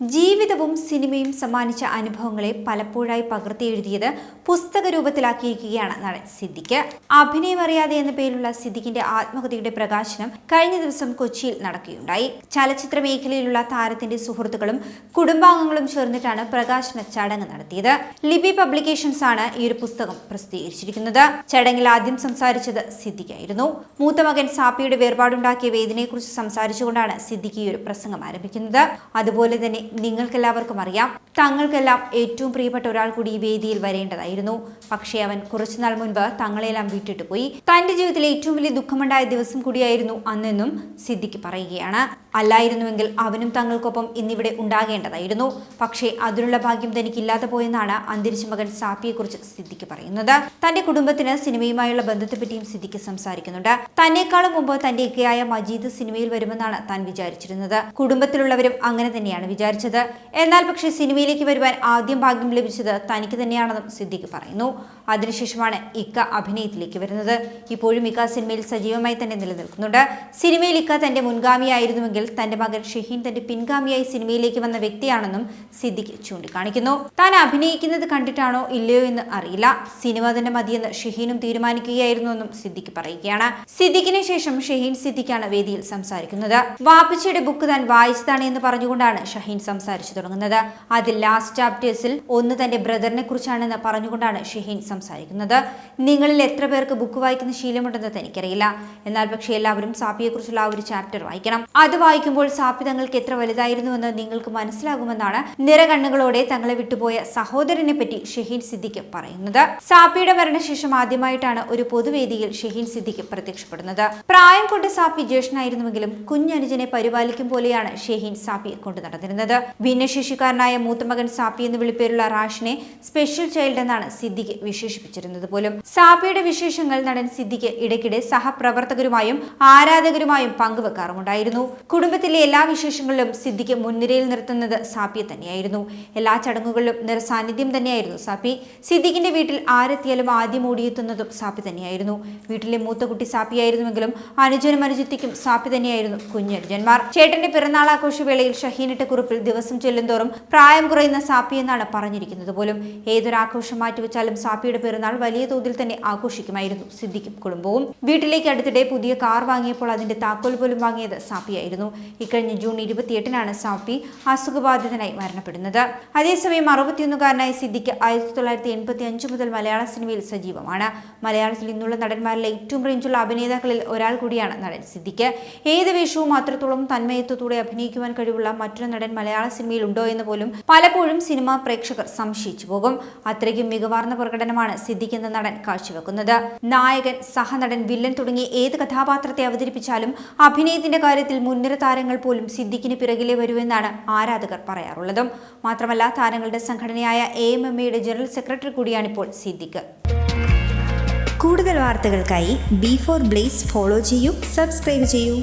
ജീവിതവും സിനിമയും സമ്മാനിച്ച അനുഭവങ്ങളെ പലപ്പോഴായി പകർത്തി എഴുതിയത് പുസ്തക രൂപത്തിലാക്കിയിരിക്കുകയാണ് നടൻ സിദ്ദിഖ്. അഭിനയം അറിയാതെ എന്ന പേരിലുള്ള സിദ്ദിഖിന്റെ ആത്മകഥയുടെ പ്രകാശനം കഴിഞ്ഞ ദിവസം കൊച്ചിയിൽ നടക്കുകയുണ്ടായി. ചലച്ചിത്ര മേഖലയിലുള്ള താരത്തിന്റെ സുഹൃത്തുക്കളും കുടുംബാംഗങ്ങളും ചേർന്നിട്ടാണ് പ്രകാശന ചടങ്ങ് നടത്തിയത്. ലിബി പബ്ലിക്കേഷൻസ് ആണ് ഈ ഒരു പുസ്തകം പ്രസിദ്ധീകരിച്ചിരിക്കുന്നത്. ചടങ്ങിൽ ആദ്യം സംസാരിച്ചത് സിദ്ദിഖായിരുന്നു. മൂത്ത മകൻ സാപ്പിയുടെ വേർപാടുണ്ടാക്കിയ വേദനയെക്കുറിച്ച് സംസാരിച്ചുകൊണ്ടാണ് സിദ്ദിഖ് ഈ ഒരു പ്രസംഗം ആരംഭിക്കുന്നത്. അതുപോലെ തന്നെ നിങ്ങൾക്കെല്ലാവർക്കും അറിയാം. തങ്ങൾക്കെല്ലാം ഏറ്റവും പ്രിയപ്പെട്ട ഒരാൾ കൂടി ഈ വേദിയിൽ വരേണ്ടതായിരുന്നു. പക്ഷേ അവൻ കുറച്ചുനാൾ മുൻപ് തങ്ങളെല്ലാം വിട്ടിട്ട് പോയി. തന്റെ ജീവിതത്തിലെ ഏറ്റവും വലിയ ദുഃഖമുണ്ടായ ദിവസം കൂടിയായിരുന്നു അന്നെന്നും സിദ്ദിഖ് പറയുകയാണ്. അല്ലായിരുന്നുവെങ്കിൽ അവനും തങ്ങൾക്കൊപ്പം ഇന്നിവിടെ ഉണ്ടാകേണ്ടതായിരുന്നു. പക്ഷേ അതിനുള്ള ഭാഗ്യം തനിക്കില്ലാതെ പോയെന്നാണ് അന്തരിച്ച മകൻ സാപ്പിയെക്കുറിച്ച് സിദ്ദിഖ് പറയുന്നത്. തന്റെ കുടുംബത്തിന് സിനിമയുമായുള്ള ബന്ധത്തെപ്പറ്റിയും സിദ്ദിഖ് സംസാരിക്കുന്നുണ്ട്. തന്നെക്കാളും മുമ്പ് തന്റെ ഇക്കയായ മജീദ് സിനിമയിൽ വരുമെന്നാണ് താൻ വിചാരിച്ചിരുന്നത്. കുടുംബത്തിലുള്ളവരും അങ്ങനെ തന്നെയാണ് വിചാരിച്ചത്. എന്നാൽ പക്ഷേ സിനിമയിലേക്ക് വരുവാൻ ആദ്യം ഭാഗ്യം ലഭിച്ചത് തനിക്ക് തന്നെയാണെന്നും സിദ്ദിഖ് പറയുന്നു. അതിനുശേഷമാണ് ഇക്ക അഭിനയത്തിലേക്ക് വരുന്നത്. ഇപ്പോഴും ഇക്ക സിനിമയിൽ സജീവമായി തന്നെ നിലനിൽക്കുന്നുണ്ട്. സിനിമയിൽ ഇക്ക തന്റെ മുൻഗാമിയായിരുന്നുവെങ്കിൽ തന്റെ മകൻ ഷഹീൻ തന്റെ പിൻഗാമിയായി സിനിമയിലേക്ക് വന്ന വ്യക്തിയാണെന്നും സിദ്ദിഖ് ചൂണ്ടിക്കാണിക്കുന്നു. താൻ അഭിനയിക്കുന്നത് കണ്ടിട്ടാണോ ഇല്ലയോ എന്ന് അറിയില്ല. സിനിമ തന്നെ മതിയെന്ന് ഷഹീനും തീരുമാനിക്കുകയായിരുന്നുവെന്നും സിദ്ദിഖ് പറയുകയാണ്. സിദ്ദിഖിന് ശേഷം ഷഹീൻ സിദ്ദിഖാണ് വേദിയിൽ സംസാരിക്കുന്നത്. വാപ്പച്ചിയുടെ ബുക്ക് താൻ വായിച്ചതാണ് എന്ന് പറഞ്ഞുകൊണ്ടാണ് ഷഹീൻ സംസാരിച്ചു തുടങ്ങുന്നത്. അതിൽ ലാസ്റ്റ് ചാപ്റ്റേഴ്സിൽ ഒന്ന് തന്റെ ബ്രദറിനെ കുറിച്ചാണെന്ന് പറഞ്ഞുകൊണ്ടാണ് ഷഹീൻ സംസാരിക്കുന്നത്. നിങ്ങളിൽ എത്ര പേർക്ക് ബുക്ക് വായിക്കുന്ന ശീലമുണ്ടെന്ന് തനിക്കറിയില്ല. എന്നാൽ പക്ഷേ എല്ലാവരും സാപ്പിയെക്കുറിച്ചുള്ള ആ ഒരു ചാപ്റ്റർ വായിക്കണം. അത് വായിക്കുമ്പോൾ സാപ്പി തങ്ങൾക്ക് എത്ര വലുതായിരുന്നുവെന്ന് നിങ്ങൾക്ക് മനസ്സിലാകുമെന്നാണ് നിറകണ്ണുകളോടെ തങ്ങളെ വിട്ടുപോയ സഹോദരനെ പറ്റി ഷഹീൻ സിദ്ദിഖ് പറയുന്നത്. സാപ്പിയുടെ മരണശേഷം ആദ്യമായിട്ടാണ് ഒരു പൊതുവേദിയിൽ ഷഹീൻ സിദ്ദിഖ് പ്രത്യക്ഷപ്പെടുന്നത്. പ്രായം കൊണ്ട് സാപ്പി ജ്യേഷ്ഠനായിരുന്നുവെങ്കിലും കുഞ്ഞനുജനെ പരിപാലിക്കും പോലെയാണ് ഷഹീൻ സാപ്പിയെ കൊണ്ടു നടന്നിരുന്നത്. ഭിന്നശേഷിക്കാരനായ മൂത്തമകൻ സാപ്പി എന്ന് വിളിപ്പേരുള്ള റാഷിനെ സ്പെഷ്യൽ ചൈൽഡ് എന്നാണ് സിദ്ദിഖ് വിശേഷിപ്പിച്ചിരുന്നത് പോലും. സാബിയുടെ വിശേഷങ്ങൾ നടൻ സിദ്ദിഖ് ഇടയ്ക്കിടെ സഹപ്രവർത്തകരുമായും ആരാധകരുമായും പങ്കുവെക്കാറുമുണ്ടായിരുന്നു. കുടുംബത്തിലെ എല്ലാ വിശേഷങ്ങളിലും സിദ്ദിഖ് മുൻനിരയിൽ നിർത്തുന്നത് സാപ്പിയെ തന്നെയായിരുന്നു. എല്ലാ ചടങ്ങുകളിലും നിറസാന്നിധ്യം തന്നെയായിരുന്നു സാപ്പി സിദ്ദിഖിന്റെ വീട്ടിൽ ആരെത്തിയാലും ആദ്യം ഓടിയെത്തുന്നതും സാപ്പി തന്നെയായിരുന്നു. വീട്ടിലെ മൂത്ത കുട്ടി സാപ്പിയായിരുന്നുവെങ്കിലും അനുജനും അനുജത്തിക്കും സാപ്പി തന്നെയായിരുന്നു കുഞ്ഞനുജന്മാർ. ചേട്ടന്റെ പിറന്നാൾ ആഘോഷവേളയിൽ ഷഹീനിട്ട കുറിപ്പിൽ ദിവസം ചെല്ലുന്തോറും പ്രായം കുറയുന്ന സാപ്പി എന്നാണ് പറഞ്ഞിരിക്കുന്നത് പോലും. ഏതൊരാഘോഷം മാറ്റിവെച്ചാലും സാപ്പിയുടെ പിറന്നാൾ വലിയ തോതിൽ തന്നെ ആഘോഷിക്കുമായിരുന്നു സിദ്ദിഖും കുടുംബവും. വീട്ടിലേക്ക് അടുത്തിടെ പുതിയ കാർ വാങ്ങിയപ്പോൾ അതിന്റെ താക്കോൽ പോലും വാങ്ങിയത് സാപ്പിയായിരുന്നു ഇക്കഴിഞ്ഞ ജൂൺ ഇരുപത്തിയെട്ടിനാണ് സാപ്പി അസുഖബാധിതനായി മരണപ്പെടുന്നത്. അതേസമയം അറുപത്തിയൊന്നുകാരനായ സിദ്ദിഖ് ആയിരത്തി തൊള്ളായിരത്തി എൺപത്തി അഞ്ച് മുതൽ മലയാള സിനിമയിൽ സജീവമാണ്. മലയാളത്തിൽ ഇന്നുള്ള നടന്മാരിലെ ഏറ്റവും റേഞ്ചുള്ള അഭിനേതാക്കളിൽ ഒരാൾ കൂടിയാണ് നടൻ സിദ്ദിഖ്. ഏത് വേഷവും അത്രത്തോളം തന്മയത്വത്തോടെ അഭിനയിക്കുവാൻ കഴിവുള്ള മറ്റൊരു നടൻ മലയാള സിനിമയിൽ ഉണ്ടോ എന്ന് പോലും പലപ്പോഴും സിനിമാ പ്രേക്ഷകർ സംശയിച്ചു പോകും. അത്രയ്ക്കും മികവാർന്ന പ്രകടനമാണ് സിദ്ദിഖ് എന്ന നടൻ കാഴ്ചവെക്കുന്നത്. നായകൻ സഹനടൻ വില്ലൻ തുടങ്ങി ഏത് കഥാപാത്രത്തെ അവതരിപ്പിച്ചാലും അഭിനയത്തിന്റെ കാര്യത്തിൽ മുൻനിര താരങ്ങൾ പോലും സിദ്ദിഖിന് പിറകിലെ വരുമെന്നാണ് ആരാധകർ പറയാറുള്ളതും. മാത്രമല്ല താരങ്ങളുടെ സംഘടനയായ എ എം എം എയുടെ ജനറൽ സെക്രട്ടറി കൂടിയാണിപ്പോൾ സിദ്ദിഖ് കൂടുതൽ വാർത്തകൾക്കായി ബി ഫോർ ബ്ലേസ് ഫോളോ ചെയ്യൂ സബ്സ്ക്രൈബ് ചെയ്യൂ.